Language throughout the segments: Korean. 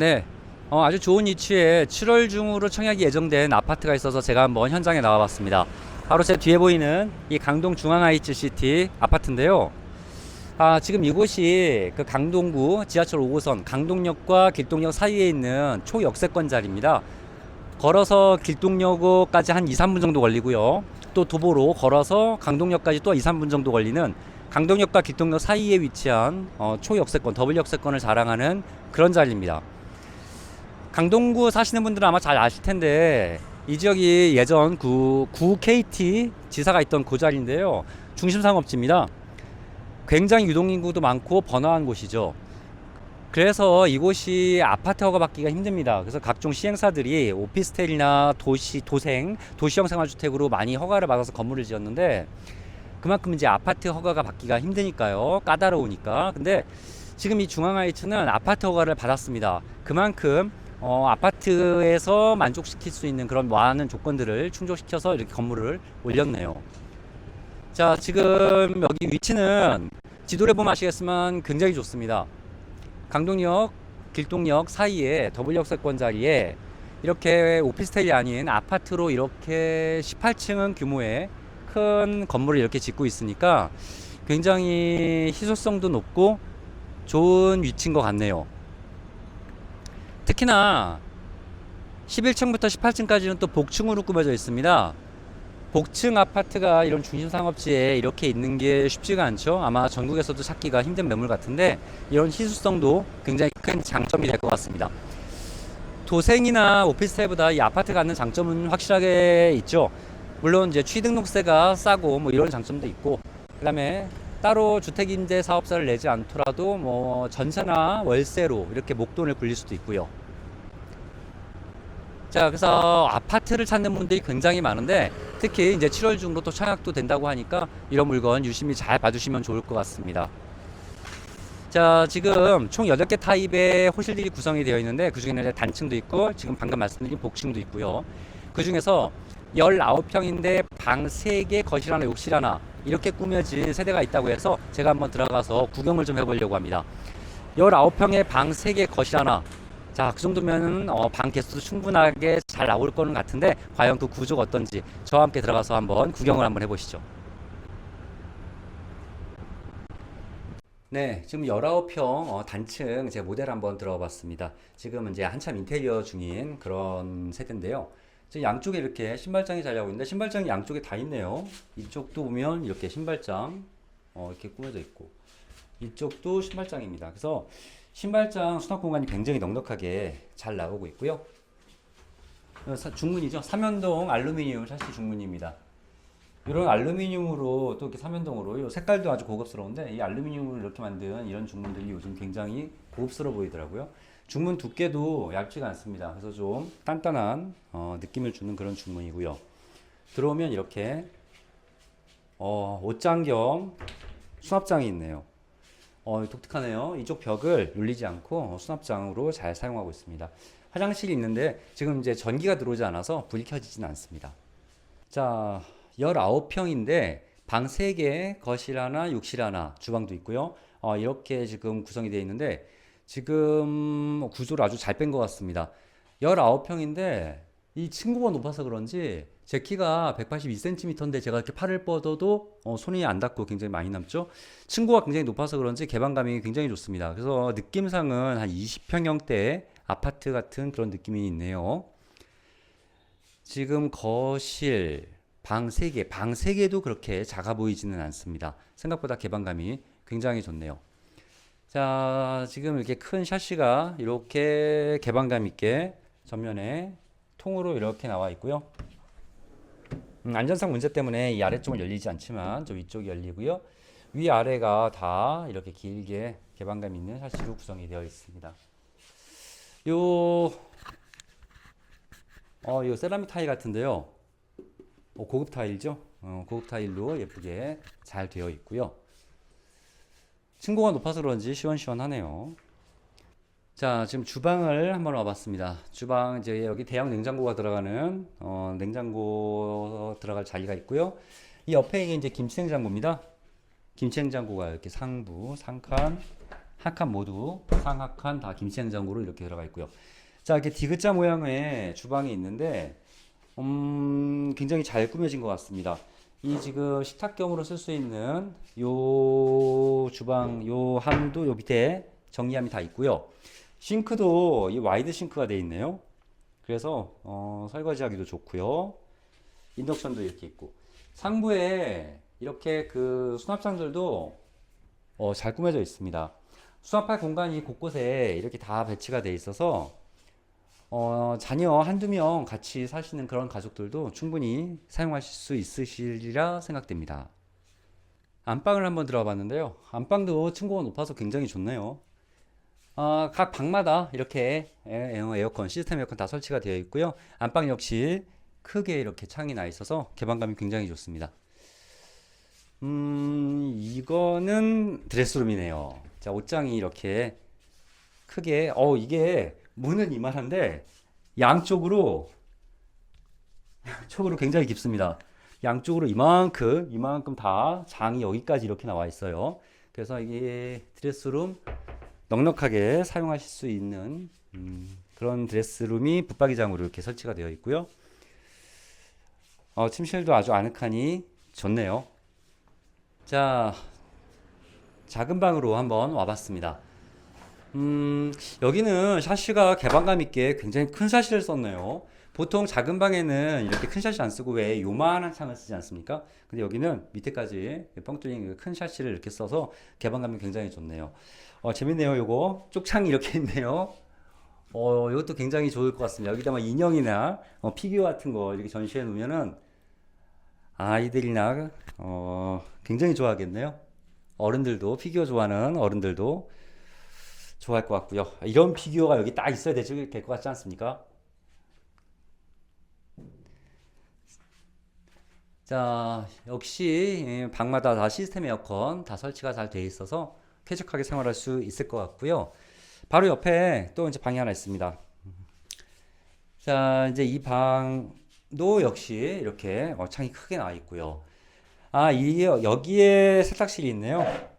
네. 어, 아주 좋은 위치에 7월 중으로 청약이 예정된 아파트가 있어서 제가 한번 현장에 나와봤습니다. 바로 제 뒤에 보이는 이 강동 중앙하이츠 시티 아파트인데요. 아, 지금 이곳이 그 강동구 지하철 5호선 강동역과 길동역 사이에 있는 초역세권 자리입니다. 걸어서 길동역까지 한 2, 3분 정도 걸리고요. 또 도보로 걸어서 강동역까지 또 2, 3분 정도 걸리는 강동역과 길동역 사이에 위치한 어, 초역세권, 더블 역세권을 자랑하는 그런 자리입니다. 강동구 사시는 분들은 아마 잘 아실 텐데 이 지역이 예전 구, 구 KT 지사가 있던 그 자리인데요. 중심 상업지입니다. 굉장히 유동인구도 많고 번화한 곳이죠. 그래서 이곳이 아파트 허가 받기가 힘듭니다. 그래서 각종 시행사들이 오피스텔이나 도시, 도생, 도시형 생활주택으로 많이 허가를 받아서 건물을 지었는데 그만큼 이제 아파트 허가가 받기가 힘드니까요. 까다로우니까. 근데 지금 이 중앙하이츠는 아파트 허가를 받았습니다. 그만큼 어, 아파트에서 만족시킬 수 있는 그런 많은 조건들을 충족시켜서 이렇게 건물을 올렸네요. 자, 지금 여기 위치는 지도를 보면 아시겠지만 굉장히 좋습니다. 강동역, 길동역 사이에 더블 역세권 자리에 이렇게 오피스텔이 아닌 아파트로 이렇게 18층은 규모의 큰 건물을 이렇게 짓고 있으니까 굉장히 희소성도 높고 좋은 위치인 것 같네요. 특히나 11층부터 18층까지는 또 복층으로 꾸며져 있습니다. 복층 아파트가 이런 중심 상업지에 이렇게 있는 게 쉽지가 않죠. 아마 전국에서도 찾기가 힘든 매물 같은데 이런 희소성도 굉장히 큰 장점이 될 것 같습니다. 도생이나 오피스텔보다 이 아파트 갖는 장점은 확실하게 있죠. 물론 이제 취등록세가 싸고 뭐 이런 장점도 있고 그다음에 따로 주택임대 사업자를 내지 않더라도 뭐 전세나 월세로 이렇게 목돈을 굴릴 수도 있고요. 자, 그래서 아파트를 찾는 분들이 굉장히 많은데 특히 이제 7월 중으로 또 청약도 된다고 하니까 이런 물건 유심히 잘 봐주시면 좋을 것 같습니다. 자, 지금 총 8개 타입의 호실들이 구성이 되어 있는데 그 중에는 이제 단층도 있고 지금 방금 말씀드린 복층도 있고요. 그 중에서 19평인데 방 3개, 거실 하나, 욕실 하나 이렇게 꾸며진 세대가 있다고 해서 제가 한번 들어가서 구경을 좀 해보려고 합니다. 19평에 방 3개, 거실 하나 자, 그 정도면 어, 방 개수도 충분하게 잘 나올 거는 같은데 과연 그 구조가 어떤지 저와 함께 들어가서 한번 구경을 한번 해보시죠. 네, 지금 19평 어, 단층 제 모델 한번 들어가 봤습니다. 지금 이제 한참 인테리어 중인 그런 세대인데요. 지금 양쪽에 이렇게 신발장이 잘 나오고 있는데 신발장이 양쪽에 다 있네요. 이쪽도 보면 이렇게 신발장 어, 이렇게 꾸며져 있고 이쪽도 신발장입니다. 그래서 신발장 수납 공간이 굉장히 넉넉하게 잘 나오고 있고요. 어, 사- 중문이죠. 삼연동 알루미늄 샤시 중문입니다. 이런 알루미늄으로 또 이렇게 삼연동으로 이 색깔도 아주 고급스러운데 이 알루미늄으로 이렇게 만든 이런 중문들이 요즘 굉장히 고급스러워 보이더라고요. 중문 두께도 얇지가 않습니다. 그래서 좀 단단한 어, 느낌을 주는 그런 중문이고요. 들어오면 이렇게 어, 옷장 겸 수납장이 있네요. 어, 독특하네요. 이쪽 벽을 눌리지 않고 수납장으로 잘 사용하고 있습니다. 화장실이 있는데 지금 이제 전기가 들어오지 않아서 불이 켜지진 않습니다. 자, 19평인데 방 3개, 거실 하나, 욕실 하나, 주방도 있고요. 어, 이렇게 지금 구성이 되어 있는데 지금 구조를 아주 잘 뺀 것 같습니다. 19평인데 이 층고가 높아서 그런지 제 키가 182cm인데 제가 이렇게 팔을 뻗어도 어, 손이 안 닿고 굉장히 많이 남죠. 층고가 굉장히 높아서 그런지 개방감이 굉장히 좋습니다. 그래서 느낌상은 한 20평형대 아파트 같은 그런 느낌이 있네요. 지금 거실 방 3개, 방 3개도 그렇게 작아 보이지는 않습니다. 생각보다 개방감이 굉장히 좋네요. 자, 지금 이렇게 큰 샤시가 이렇게 개방감 있게 전면에 통으로 이렇게 나와 있고요. 음, 안전상 문제 때문에 이 아래쪽은 열리지 않지만 저 위쪽이 열리고요. 위 아래가 다 이렇게 길게 개방감 있는 샤시로 구성이 되어 있습니다. 요 어, 이 세라믹 타일 같은데요. 어, 고급 타일이죠. 어, 고급 타일로 예쁘게 잘 되어 있고요. 층고가 높아서 그런지 시원시원하네요. 자, 지금 주방을 한번 와봤습니다. 주방 이제 여기 대형 냉장고가 들어가는 어, 냉장고 들어갈 자리가 있고요. 이 옆에 이제 김치 냉장고입니다. 김치 냉장고가 이렇게 상부, 상칸, 한칸 모두 상하 칸 다 김치 냉장고로 이렇게 들어가 있고요. 자 이렇게 디귿자 모양의 주방이 있는데 음, 굉장히 잘 꾸며진 것 같습니다. 이 지금 식탁경으로 쓸 수 있는 요 주방 요 함도 요 밑에 정리함이 다 있고요. 싱크도 이 와이드 싱크가 돼 있네요. 그래서 어, 설거지하기도 좋고요. 인덕션도 이렇게 있고 상부에 이렇게 그 수납장들도 어, 잘 꾸며져 있습니다. 수납할 공간이 곳곳에 이렇게 다 배치가 돼 있어서 어, 자녀 한두 명 같이 사시는 그런 가족들도 충분히 사용하실 수 있으시리라 생각됩니다. 안방을 한번 들어가 봤는데요. 안방도 층고가 높아서 굉장히 좋네요. 어, 각 방마다 이렇게 에어컨, 시스템 에어컨 다 설치가 되어 있고요. 안방 역시 크게 이렇게 창이 나 있어서 개방감이 굉장히 좋습니다. 음, 이거는 드레스룸이네요. 자, 옷장이 이렇게 크게, 어, 이게 문은 이만한데 양쪽으로, 양쪽으로 굉장히 깊습니다. 양쪽으로 이만큼, 이만큼 다 장이 여기까지 이렇게 나와 있어요. 그래서 이게 드레스룸 넉넉하게 사용하실 수 있는 음, 그런 드레스룸이 붙박이장으로 이렇게 설치가 되어 있고요. 어, 침실도 아주 아늑하니 좋네요. 자, 작은 방으로 한번 와봤습니다. 음, 여기는 샤시가 개방감 있게 굉장히 큰 샤시를 썼네요. 보통 작은 방에는 이렇게 큰 샤시 안 쓰고 왜 요만한 창을 쓰지 않습니까? 근데 여기는 밑에까지 뻥 뚫린 큰 샤시를 이렇게 써서 개방감이 굉장히 좋네요. 어, 재밌네요, 요거. 쪽창이 이렇게 있네요. 어, 이것도 굉장히 좋을 것 같습니다. 여기다가 인형이나 어, 피규어 같은 거 이렇게 전시해 놓으면은 아이들이나 어, 굉장히 좋아하겠네요. 어른들도 피규어 좋아하는 어른들도 좋아할 것 같고요. 이런 피규어가 여기 딱 있어야 될 것 같지 않습니까? 자, 역시 예, 방마다 다 시스템 에어컨 다 설치가 잘돼 있어서 쾌적하게 생활할 수 있을 것 같고요. 바로 옆에 또 이제 방이 하나 있습니다. 자, 이제 이 방도 역시 이렇게 어, 창이 크게 나와 있고요. 아, 이 여기에 세탁실이 있네요.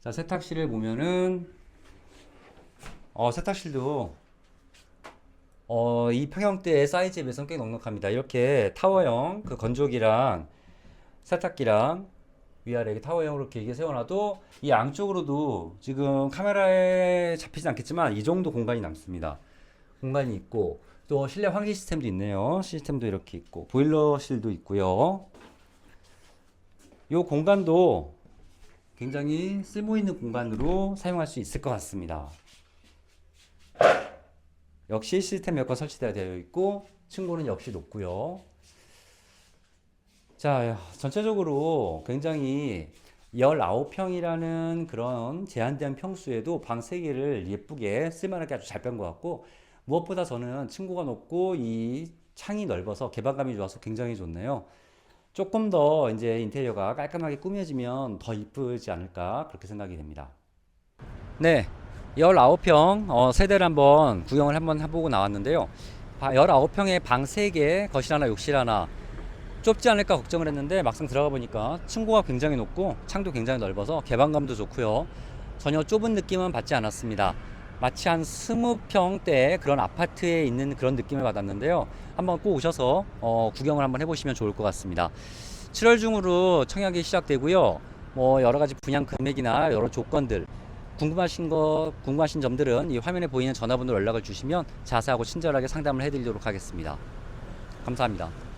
자, 세탁실을 보면은 어, 세탁실도 어, 이 평형대의 사이즈에 비해서는 꽤 넉넉합니다. 이렇게 타워형 그 건조기랑 세탁기랑 위아래 타워형으로 길게 세워놔도 이 양쪽으로도 지금 카메라에 잡히지 않겠지만 이 정도 공간이 남습니다. 공간이 있고 또 실내 환기 시스템도 있네요. 시스템도 이렇게 있고 보일러실도 있고요. 이 공간도 굉장히 쓸모 있는 공간으로 사용할 수 있을 것 같습니다. 역시 시스템 에어컨 설치되어 있고 층고는 역시 높고요. 자, 전체적으로 굉장히 19평이라는 그런 제한된 평수에도 방 3개를 예쁘게 쓸만하게 아주 잘 뺀 것 같고 무엇보다 저는 층고가 높고 이 창이 넓어서 개방감이 좋아서 굉장히 좋네요. 조금 더 이제 인테리어가 깔끔하게 꾸며지면 더 이쁘지 않을까 그렇게 생각이 됩니다. 네, 19평 어, 세대를 한번 구경을 한번 해보고 나왔는데요. 19평에 방 3개, 거실 하나, 욕실 하나 좁지 않을까 걱정을 했는데 막상 들어가 보니까 층고가 굉장히 높고 창도 굉장히 넓어서 개방감도 좋고요. 전혀 좁은 느낌은 받지 않았습니다. 마치 한 20평대 그런 아파트에 있는 그런 느낌을 받았는데요. 한번 꼭 오셔서 어, 구경을 한번 해보시면 좋을 것 같습니다. 7월 중으로 청약이 시작되고요. 뭐 여러 가지 분양 금액이나 여러 조건들 궁금하신 거 궁금하신 점들은 이 화면에 보이는 전화번호로 연락을 주시면 자세하고 친절하게 상담을 해드리도록 하겠습니다. 감사합니다.